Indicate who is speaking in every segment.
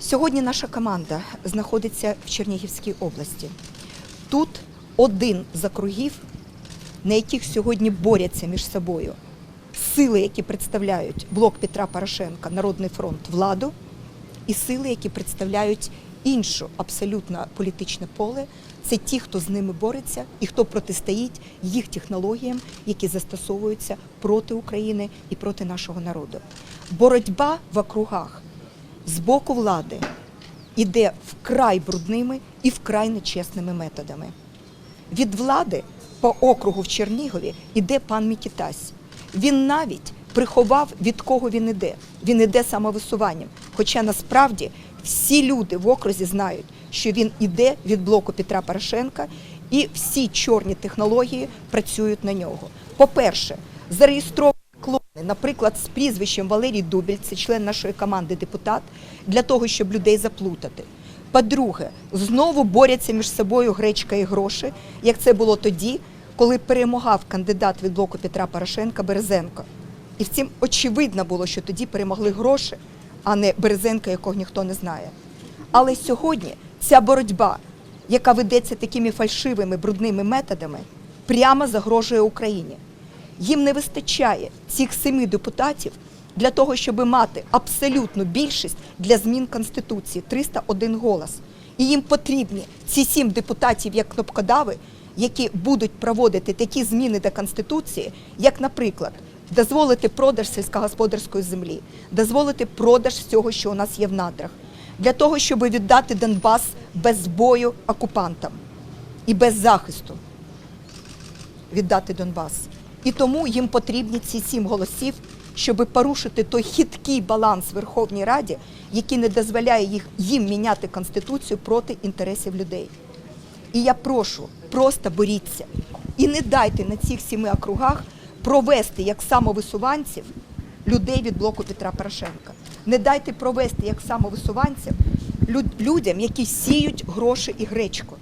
Speaker 1: Сьогодні наша команда знаходиться в Чернігівській області. Тут один з округів, на яких сьогодні борються між собою сили, які представляють блок Петра Порошенка, Народний фронт, владу, і сили, які представляють іншу абсолютно політичне поле. Це ті, хто з ними бореться і хто протистоїть їх технологіям, які застосовуються проти України і проти нашого народу. Боротьба в округах з боку влади іде вкрай брудними і вкрай нечесними методами. Від влади по округу в Чернігові іде пан Мікітась. Він навіть приховав, від кого він іде. Він іде самовисуванням. Хоча насправді всі люди в окрузі знають, що він іде від блоку Петра Порошенка, і всі чорні технології працюють на нього. По-перше, зареєстровані наприклад, з прізвищем Валерій Дубіль, це член нашої команди депутат, для того, щоб людей заплутати. По-друге, знову борються між собою гречка і гроші, як це було тоді, коли перемагав кандидат від блоку Петра Порошенка Березенко. І втім, очевидно було, що тоді перемогли гроші, а не Березенка, якого ніхто не знає. Але сьогодні ця боротьба, яка ведеться такими фальшивими брудними методами, прямо загрожує Україні. Їм не вистачає цих семи депутатів для того, щоб мати абсолютну більшість для змін Конституції 301 голос. І їм потрібні ці сім депутатів як кнопкодави, які будуть проводити такі зміни до Конституції, як, наприклад, дозволити продаж сільськогосподарської землі, дозволити продаж всього, що у нас є в надрах, для того, щоб віддати Донбас без бою окупантам і без захисту віддати Донбас. І тому їм потрібні ці сім голосів, щоб порушити той хиткий баланс в Верховній Раді, який не дозволяє їх, їм міняти Конституцію проти інтересів людей. І я прошу, просто боріться і не дайте на цих сіми округах провести як самовисуванців людей від блоку Петра Порошенка. Не дайте провести як самовисуванців людям, які сіють гроші і гречку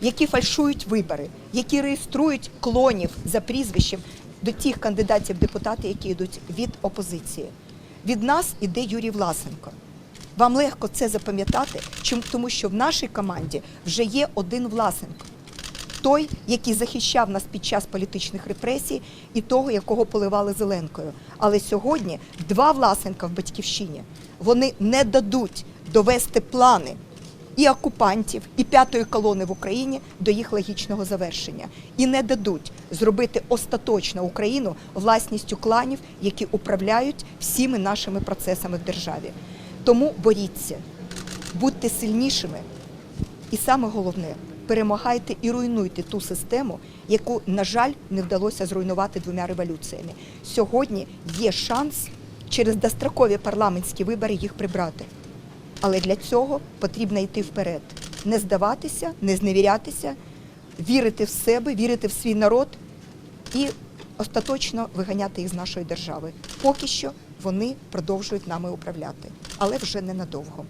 Speaker 1: які фальшують вибори, які реєструють клонів за прізвищем до тих кандидатів в депутати, які йдуть від опозиції. Від нас іде Юрій Власенко. Вам легко це запам'ятати, чому- тому що в нашій команді вже є один Власенко. Той, який захищав нас під час політичних репресій, і того, якого поливали Зеленкою. Але сьогодні два Власенка в батьківщині вони не дадуть довести плани і окупантів, і п'ятої колони в Україні до їх логічного завершення, і не дадуть зробити остаточно Україну власністю кланів, які управляють всіми нашими процесами в державі. Тому боріться, будьте сильнішими, і саме головне перемагайте і руйнуйте ту систему, яку, на жаль, не вдалося зруйнувати двома революціями. Сьогодні є шанс через дострокові парламентські вибори їх прибрати. Але для цього потрібно йти вперед, не здаватися, не зневірятися, вірити в себе, вірити в свій народ і остаточно виганяти їх з нашої держави. Поки що вони продовжують нами управляти, але вже ненадовго.